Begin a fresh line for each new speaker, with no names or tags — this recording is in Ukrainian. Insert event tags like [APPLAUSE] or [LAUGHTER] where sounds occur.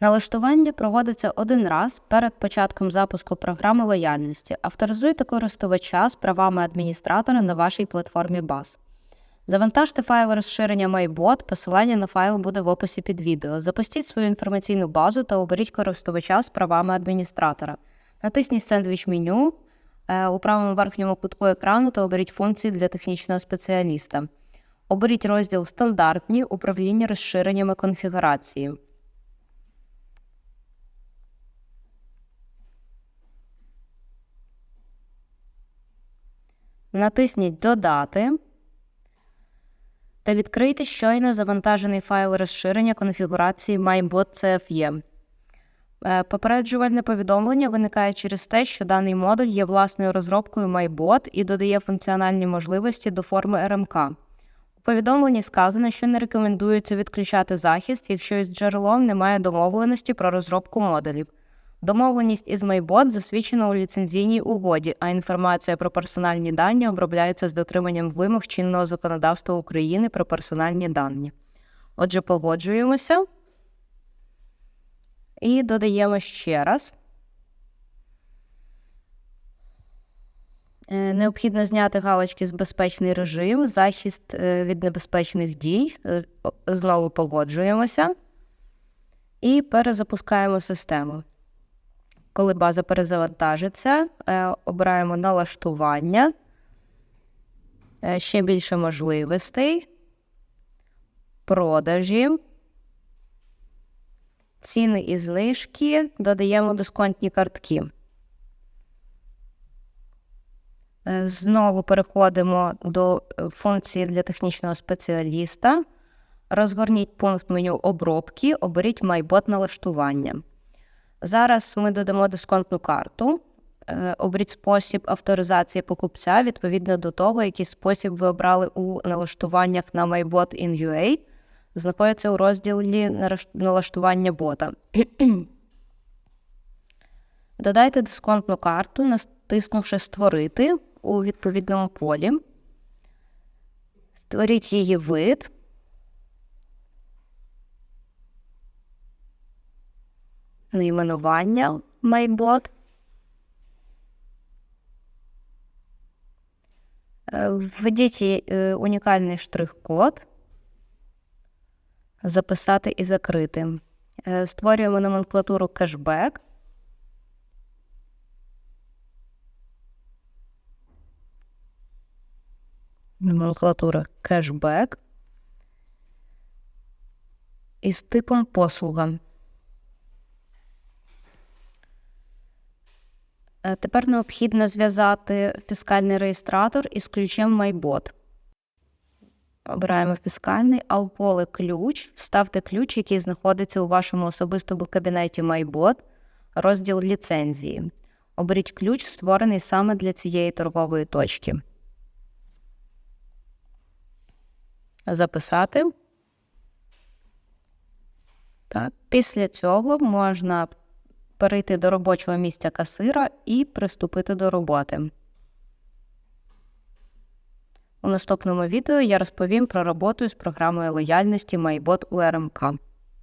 Налаштування проводиться один раз перед початком запуску програми лояльності. Авторизуйте користувача з правами адміністратора на вашій платформі BAS. Завантажте файл розширення MyBot, посилання на файл буде в описі під відео. Запустіть свою інформаційну базу та оберіть користувача з правами адміністратора. Натисніть сендвіч меню е, у правому верхньому кутку екрану та оберіть функції для технічного спеціаліста. Оберіть розділ Стандартні управління розширеннями конфігурації. Натисніть Додати та відкрийте щойно завантажений файл розширення конфігурації MyBot CFE. Е, Попереджувальне повідомлення виникає через те, що даний модуль є власною розробкою MyBot і додає функціональні можливості до форми РМК. У повідомленні сказано, що не рекомендується відключати захист, якщо із джерелом немає домовленості про розробку модулів. Домовленість із MyBot засвідчена у ліцензійній угоді, а інформація про персональні дані обробляється з дотриманням вимог чинного законодавства України про персональні дані. Отже, погоджуємося і додаємо ще раз. Е, Необхідно зняти галочки з безпечний режим, захист е, від небезпечних дій. Е, Знову погоджуємося і перезапускаємо систему. Коли база перезавантажиться, е, обираємо налаштування, е, ще більше можливостей, продажі, ціни і знижки, додаємо дисконтні картки. Е, Знову переходимо до функції для технічного спеціаліста. Розгорніть пункт меню обробки, оберіть MyBot налаштування. Зараз ми додамо дисконтну карту. Е, Оберіть спосіб авторизації покупця відповідно до того, який спосіб ви обрали у налаштуваннях на MyBot in UA. Знаходиться у розділі налаштування бота. [CLEARS THROAT] Додайте дисконтну карту, натиснувши Створити у відповідному полі. Створіть її вид. Найменування MyBot. Е, Введіть е, унікальний штрих-код. Записати і закрити. Е, Створюємо номенклатуру кешбек. Номенклатура кешбек. Із типом послуга. Тепер необхідно зв'язати фіскальний реєстратор із ключем MyBot. Обираємо фіскальний, а у поле ключ вставте ключ, який знаходиться у вашому особистому кабінеті MyBot, розділ ліцензії. Оберіть ключ, створений саме для цієї торгової точки. Записати. Так. Після цього можна перейти до робочого місця касира і приступити до роботи. У наступному відео я розповім про роботу з програмою лояльності MyBot у РМК.